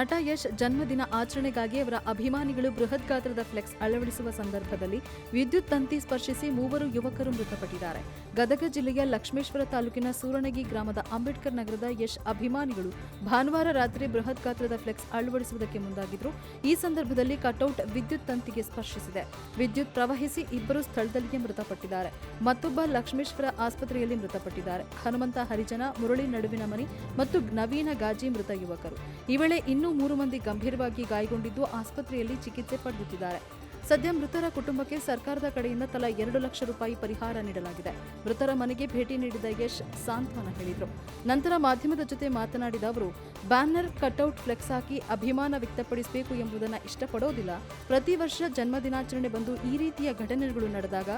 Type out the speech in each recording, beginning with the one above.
ನಟ ಯಶ್ ಜನ್ಮದಿನ ಆಚರಣೆಗಾಗಿ ಅವರ ಅಭಿಮಾನಿಗಳು ಬೃಹತ್ ಗಾತ್ರದ ಫ್ಲೆಕ್ಸ್ ಅಳವಡಿಸುವ ಸಂದರ್ಭದಲ್ಲಿ ವಿದ್ಯುತ್ ತಂತಿ ಸ್ಪರ್ಶಿಸಿ ಮೂವರು ಯುವಕರು ಮೃತಪಟ್ಟಿದ್ದಾರೆ. ಗದಗ ಜಿಲ್ಲೆಯ ಲಕ್ಷ್ಮೇಶ್ವರ ತಾಲೂಕಿನ ಸೂರಣಗಿ ಗ್ರಾಮದ ಅಂಬೇಡ್ಕರ್ ನಗರದ ಯಶ್ ಅಭಿಮಾನಿಗಳು ಭಾನುವಾರ ರಾತ್ರಿ ಬೃಹತ್ ಗಾತ್ರದ ಫ್ಲೆಕ್ಸ್ ಅಳವಡಿಸುವುದಕ್ಕೆ ಮುಂದಾಗಿದ್ರು. ಈ ಸಂದರ್ಭದಲ್ಲಿ ಕಟೌಟ್ ವಿದ್ಯುತ್ ತಂತಿಗೆ ಸ್ಪರ್ಶಿಸಿದೆ. ವಿದ್ಯುತ್ ಪ್ರವಹಿಸಿ ಇಬ್ಬರು ಸ್ಥಳದಲ್ಲಿಯೇ ಮೃತಪಟ್ಟಿದ್ದಾರೆ. ಮತ್ತೊಬ್ಬ ಲಕ್ಷ್ಮೇಶ್ವರ ಆಸ್ಪತ್ರೆಯಲ್ಲಿ ಮೃತಪಟ್ಟಿದ್ದಾರೆ. ಹನುಮಂತ ಹರಿಜನ, ಮುರಳಿ ನಡುವಿನ ಮನಿ ಮತ್ತು ನವೀನ ಗಾಜಿ ಮೃತ ಯುವಕರು. ಈ ವೇಳೆ ಇನ್ನೂ ಮೂರು ಮಂದಿ ಗಂಭೀರವಾಗಿ ಗಾಯಗೊಂಡಿದ್ದು ಆಸ್ಪತ್ರೆಯಲ್ಲಿ ಚಿಕಿತ್ಸೆ ಪಡೆಯುತ್ತಿದ್ದಾರೆ. ಸದ್ಯ ಮೃತರ ಕುಟುಂಬಕ್ಕೆ ಸರ್ಕಾರದ ಕಡೆಯಿಂದ ತಲಾ ಎರಡು ಲಕ್ಷ ರೂಪಾಯಿ ಪರಿಹಾರ ನೀಡಲಾಗಿದೆ. ಮೃತರ ಮನೆಗೆ ಭೇಟಿ ನೀಡಿದ ಯಶ್ ಸಾಂತ್ವನ ಹೇಳಿದರು. ನಂತರ ಮಾಧ್ಯಮದ ಜೊತೆ ಮಾತನಾಡಿದ ಅವರು, ಬ್ಯಾನರ್ ಕಟ್ಔಟ್ ಫ್ಲೆಕ್ಸ್ ಹಾಕಿ ಅಭಿಮಾನ ವ್ಯಕ್ತಪಡಿಸಬೇಕು ಎಂಬುದನ್ನು ಇಷ್ಟಪಡೋದಿಲ್ಲ. ಪ್ರತಿ ವರ್ಷ ಜನ್ಮದಿನಾಚರಣೆ ಬಂದು ಈ ರೀತಿಯ ಘಟನೆಗಳು ನಡೆದಾಗ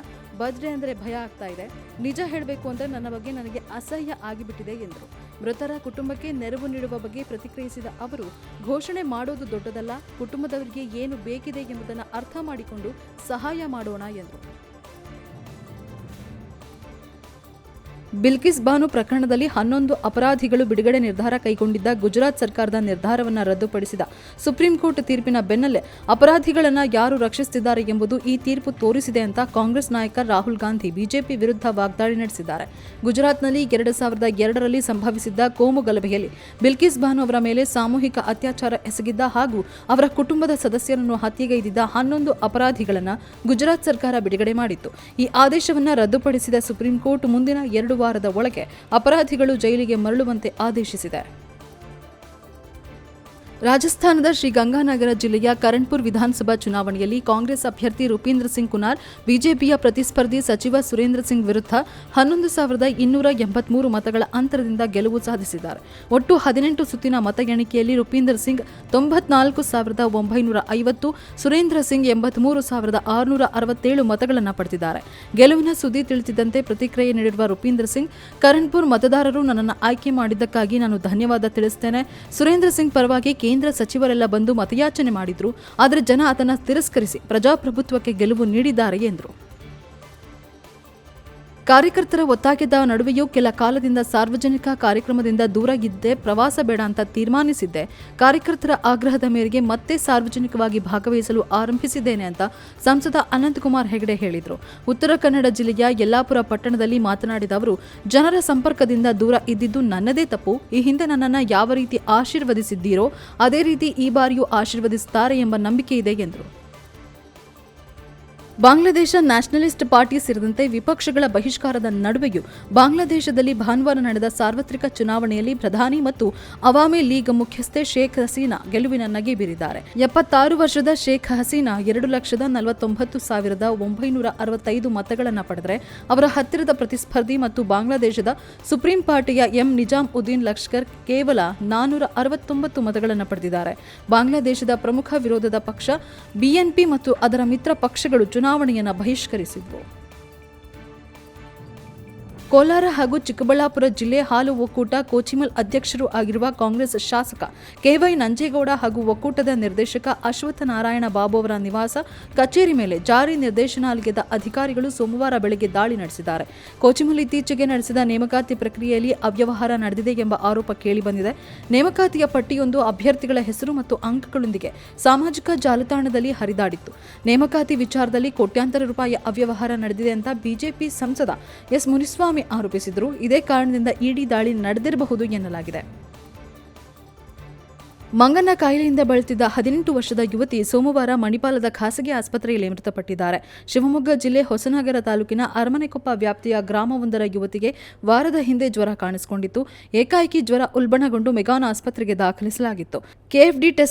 ಬರ್ತ್ಡೇ ಅಂದರೆ ಭಯ ಆಗ್ತಾ ಇದೆ. ನಿಜ ಹೇಳಬೇಕು ಅಂದರೆ ನನ್ನ ಬಗ್ಗೆ ನನಗೆ ಅಸಹ್ಯ ಆಗಿಬಿಟ್ಟಿದೆ ಎಂದರು. ಮೃತರ ಕುಟುಂಬಕ್ಕೆ ನೆರವು ನೀಡುವ ಬಗ್ಗೆ ಪ್ರತಿಕ್ರಿಯಿಸಿದ ಅವರು, ಘೋಷಣೆ ಮಾಡೋದು ದೊಡ್ಡದಲ್ಲ, ಕುಟುಂಬದವರಿಗೆ ಏನು ಬೇಕಿದೆ ಎಂಬುದನ್ನು ಅರ್ಥ ಮಾಡಿಕೊಂಡು ಸಹಾಯ ಮಾಡೋಣ ಎಂದರು. ಬಿಲ್ಕಿಸ್ ಬಾನು ಪ್ರಕರಣದಲ್ಲಿ ಹನ್ನೊಂದು ಅಪರಾಧಿಗಳು ಬಿಡುಗಡೆ ನಿರ್ಧಾರ ಕೈಗೊಂಡಿದ್ದ ಗುಜರಾತ್ ಸರ್ಕಾರದ ನಿರ್ಧಾರವನ್ನು ರದ್ದುಪಡಿಸಿದ ಸುಪ್ರೀಂ ಕೋರ್ಟ್ ತೀರ್ಪಿನ ಬೆನ್ನಲ್ಲೇ ಅಪರಾಧಿಗಳನ್ನು ಯಾರು ರಕ್ಷಿಸುತ್ತಿದ್ದಾರೆ ಎಂಬುದು ಈ ತೀರ್ಪು ತೋರಿಸಿದೆ ಅಂತ ಕಾಂಗ್ರೆಸ್ ನಾಯಕ ರಾಹುಲ್ ಗಾಂಧಿ ಬಿಜೆಪಿ ವಿರುದ್ಧ ವಾಗ್ದಾಳಿ ನಡೆಸಿದ್ದಾರೆ. ಗುಜರಾತ್ನಲ್ಲಿ ಎರಡು ಸಾವಿರದ ಎರಡರಲ್ಲಿ ಸಂಭವಿಸಿದ್ದ ಕೋಮು ಗಲಭೆಯಲ್ಲಿ ಬಿಲ್ಕಿಸ್ ಬಾನು ಅವರ ಮೇಲೆ ಸಾಮೂಹಿಕ ಅತ್ಯಾಚಾರ ಎಸಗಿದ್ದ ಹಾಗೂ ಅವರ ಕುಟುಂಬದ ಸದಸ್ಯರನ್ನು ಹತ್ಯೆಗೈದಿದ್ದ ಹನ್ನೊಂದು ಅಪರಾಧಿಗಳನ್ನು ಗುಜರಾತ್ ಸರ್ಕಾರ ಬಿಡುಗಡೆ ಮಾಡಿತ್ತು. ಈ ಆದೇಶವನ್ನು ರದ್ದುಪಡಿಸಿದ ಸುಪ್ರೀಂ ಕೋರ್ಟ್ ಮುಂದಿನ ಎರಡು ವಾರದ ಒಳಗೆ ಅಪರಾಧಿಗಳು ಜೈಲಿಗೆ ಮರಳುವಂತೆ ಆದೇಶಿಸಿದೆ. ರಾಜಸ್ಥಾನದ ಶ್ರೀ ಗಂಗಾನಗರ ಜಿಲ್ಲೆಯ ಕರಣ್ಪುರ್ ವಿಧಾನಸಭಾ ಚುನಾವಣೆಯಲ್ಲಿ ಕಾಂಗ್ರೆಸ್ ಅಭ್ಯರ್ಥಿ ರೂಪೀಂದ್ರ ಸಿಂಗ್ ಕುನಾರ್, ಬಿಜೆಪಿಯ ಪ್ರತಿಸ್ಪರ್ಧಿ ಸಚಿವ ಸುರೇಂದ್ರ ಸಿಂಗ್ ವಿರುದ್ಧ ಹನ್ನೊಂದು ಸಾವಿರದ ಇನ್ನೂರ ಎಂಬತ್ಮೂರು ಮತಗಳ ಅಂತರದಿಂದ ಗೆಲುವು ಸಾಧಿಸಿದ್ದಾರೆ. ಒಟ್ಟು ಹದಿನೆಂಟು ಸುತ್ತಿನ ಮತ ಎಣಿಕೆಯಲ್ಲಿ ರೂಪೀಂದ್ರ ಸಿಂಗ್ ತೊಂಬತ್ನಾಲ್ಕು ಸಾವಿರದ ಒಂಬೈನೂರ ಐವತ್ತು, ಸುರೇಂದ್ರ ಸಿಂಗ್ ಎಂಬತ್ಮೂರು ಸಾವಿರದ ಆರುನೂರ ಅರವತ್ತೇಳು ಮತಗಳನ್ನು ಪಡೆದಿದ್ದಾರೆ. ಗೆಲುವಿನ ಸುದ್ದಿ ತಿಳಿಸಿದಂತೆ ಪ್ರತಿಕ್ರಿಯೆ ನೀಡಿರುವ ರೂಪೀಂದ್ರ ಸಿಂಗ್, ಕರಣ್ಪುರ್ ಮತದಾರರು ನನ್ನನ್ನು ಆಯ್ಕೆ ಮಾಡಿದ್ದಕ್ಕಾಗಿ ನಾನು ಧನ್ಯವಾದ ತಿಳಿಸುತ್ತೇನೆ ಸುರೇಂದ್ರ ಸಿಂಗ್ ಪರವಾಗಿ ಕೇಂದ್ರ ಸಚಿವರೆಲ್ಲ ಬಂದು ಮತಯಾಚನೆ ಮಾಡಿದ್ರು ಆದರೆ ಜನ ಅದನ್ನು ತಿರಸ್ಕರಿಸಿ ಪ್ರಜಾಪ್ರಭುತ್ವಕ್ಕೆ ಗೆಲುವು ನೀಡಿದ್ದಾರೆ ಎಂದರು. ಕಾರ್ಯಕರ್ತರ ಒತ್ತಾಯದ ನಡುವೆಯೂ ಕೆಲ ಕಾಲದಿಂದ ಸಾರ್ವಜನಿಕ ಕಾರ್ಯಕ್ರಮದಿಂದ ದೂರ ಇದ್ದೆ ಪ್ರವಾಸ ಬೇಡ ಅಂತ ತೀರ್ಮಾನಿಸಿದ್ದೆ. ಕಾರ್ಯಕರ್ತರ ಆಗ್ರಹದ ಮೇರೆಗೆ ಮತ್ತೆ ಸಾರ್ವಜನಿಕವಾಗಿ ಭಾಗವಹಿಸಲು ಆರಂಭಿಸಿದ್ದೇನೆ ಅಂತ ಸಂಸದ ಅನಂತಕುಮಾರ್ ಹೆಗಡೆ ಹೇಳಿದರು. ಉತ್ತರ ಕನ್ನಡ ಜಿಲ್ಲೆಯ ಯಲ್ಲಾಪುರ ಪಟ್ಟಣದಲ್ಲಿ ಮಾತನಾಡಿದ ಅವರು, ಜನರ ಸಂಪರ್ಕದಿಂದ ದೂರ ಇದ್ದಿದ್ದು ನನ್ನದೇ ತಪ್ಪು. ಈ ಹಿಂದೆ ನನ್ನನ್ನು ಯಾವ ರೀತಿ ಆಶೀರ್ವದಿಸಿದ್ದೀರೋ, ಅದೇ ರೀತಿ ಈ ಬಾರಿಯೂ ಆಶೀರ್ವದಿಸುತ್ತಾರೆ ಎಂಬ ನಂಬಿಕೆ ಇದೆ ಎಂದರು. ಬಾಂಗ್ಲಾದೇಶ ನ್ಯಾಷನಲಿಸ್ಟ್ ಪಾರ್ಟಿ ಸೇರಿದಂತೆ ವಿಪಕ್ಷಗಳ ಬಹಿಷ್ಕಾರದ ನಡುವೆಯೂ ಬಾಂಗ್ಲಾದೇಶದಲ್ಲಿ ಭಾನುವಾರ ನಡೆದ ಸಾರ್ವತ್ರಿಕ ಚುನಾವಣೆಯಲ್ಲಿ ಪ್ರಧಾನಿ ಮತ್ತು ಅವಾಮಿ ಲೀಗ್ ಮುಖ್ಯಸ್ಥೆ ಶೇಖ್ ಹಸೀನಾ ಗೆಲುವಿನ ನಗೆ ಬೀರಿದ್ದಾರೆ. ಎಪ್ಪತ್ತಾರು ವರ್ಷದ ಶೇಖ್ ಹಸೀನಾ ಎರಡು ಲಕ್ಷದ ನಲವತ್ತೊಂಬತ್ತು ಸಾವಿರದ ಒಂಬೈನೂರ ಅರವತ್ತೈದು ಮತಗಳನ್ನು ಪಡೆದರೆ ಅವರ ಹತ್ತಿರದ ಪ್ರತಿಸ್ಪರ್ಧಿ ಮತ್ತು ಬಾಂಗ್ಲಾದೇಶದ ಸುಪ್ರೀಂ ಪಾರ್ಟಿಯ ಎಂ ನಿಜಾಮ್ ಉದ್ದೀನ್ ಲಷ್ಕರ್ ಕೇವಲ ನಾನೂರ ಅರವತ್ತೊಂಬತ್ತು ಮತಗಳನ್ನು ಪಡೆದಿದ್ದಾರೆ. ಬಾಂಗ್ಲಾದೇಶದ ಪ್ರಮುಖ ವಿರೋಧದ ಪಕ್ಷ ಬಿಎನ್ಪಿ ಮತ್ತು ಅದರ ಮಿತ್ರ ಪಕ್ಷಗಳು ಚುನಾವಣೆಯನ್ನು ಬಹಿಷ್ಕರಿಸಿದ್ವು. ಕೋಲಾರ ಹಾಗೂ ಚಿಕ್ಕಬಳ್ಳಾಪುರ ಜಿಲ್ಲೆ ಹಾಲು ಒಕ್ಕೂಟ ಕೋಚಿಮಲ್ ಅಧ್ಯಕ್ಷರು ಆಗಿರುವ ಕಾಂಗ್ರೆಸ್ ಶಾಸಕ ಕೆವೈ ನಂಜೇಗೌಡ ಹಾಗೂ ಒಕ್ಕೂಟದ ನಿರ್ದೇಶಕ ಅಶ್ವತ್ಥ ನಾರಾಯಣ ಬಾಬು ಅವರ ನಿವಾಸ ಕಚೇರಿ ಮೇಲೆ ಜಾರಿ ನಿರ್ದೇಶನಾಲಯದ ಅಧಿಕಾರಿಗಳು ಸೋಮವಾರ ಬೆಳಗ್ಗೆ ದಾಳಿ ನಡೆಸಿದ್ದಾರೆ. ಕೋಚಿಮಲ್ ಇತ್ತೀಚೆಗೆ ನಡೆಸಿದ ನೇಮಕಾತಿ ಪ್ರಕ್ರಿಯೆಯಲ್ಲಿ ಅವ್ಯವಹಾರ ನಡೆದಿದೆ ಎಂಬ ಆರೋಪ ಕೇಳಿಬಂದಿದೆ. ನೇಮಕಾತಿಯ ಪಟ್ಟಿಯೊಂದು ಅಭ್ಯರ್ಥಿಗಳ ಹೆಸರು ಮತ್ತು ಅಂಕಗಳೊಂದಿಗೆ ಸಾಮಾಜಿಕ ಜಾಲತಾಣದಲ್ಲಿ ಹರಿದಾಡಿತ್ತು. ನೇಮಕಾತಿ ವಿಚಾರದಲ್ಲಿ ಕೋಟ್ಯಾಂತರ ರೂಪಾಯಿ ಅವ್ಯವಹಾರ ನಡೆದಿದೆ ಅಂತ ಬಿಜೆಪಿ ಸಂಸದ ಎಸ್ ಮುನಿಸ್ವಾಮಿ ಆರೋಪಿಸಿದರು. ಇದೇ ಕಾರಣದಿಂದ ಇಡಿ ದಾಳಿ ನಡೆದಿರಬಹುದು ಎನ್ನಲಾಗಿದೆ. ಮಂಗನ ಕಾಯಿಲೆಯಿಂದ ಬಳಲ್ತಿದ್ದ ಹದಿನೆಂಟು ವರ್ಷದ ಯುವತಿ ಸೋಮವಾರ ಮಣಿಪಾಲದ ಖಾಸಗಿ ಆಸ್ಪತ್ರೆಯಲ್ಲಿ ಮೃತಪಟ್ಟಿದ್ದಾರೆ. ಶಿವಮೊಗ್ಗ ಜಿಲ್ಲೆ ಹೊಸನಗರ ತಾಲೂಕಿನ ಅರಮನೆಕೊಪ್ಪ ವ್ಯಾಪ್ತಿಯ ಗ್ರಾಮವೊಂದರ ಯುವತಿಗೆ ವಾರದ ಹಿಂದೆ ಜ್ವರ ಕಾಣಿಸಿಕೊಂಡಿತ್ತು. ಏಕಾಏಕಿ ಜ್ವರ ಉಲ್ಬಣಗೊಂಡು ಮೆಗಾನ್ ಆಸ್ಪತ್ರೆಗೆ ದಾಖಲಿಸಲಾಗಿತ್ತು. KFD test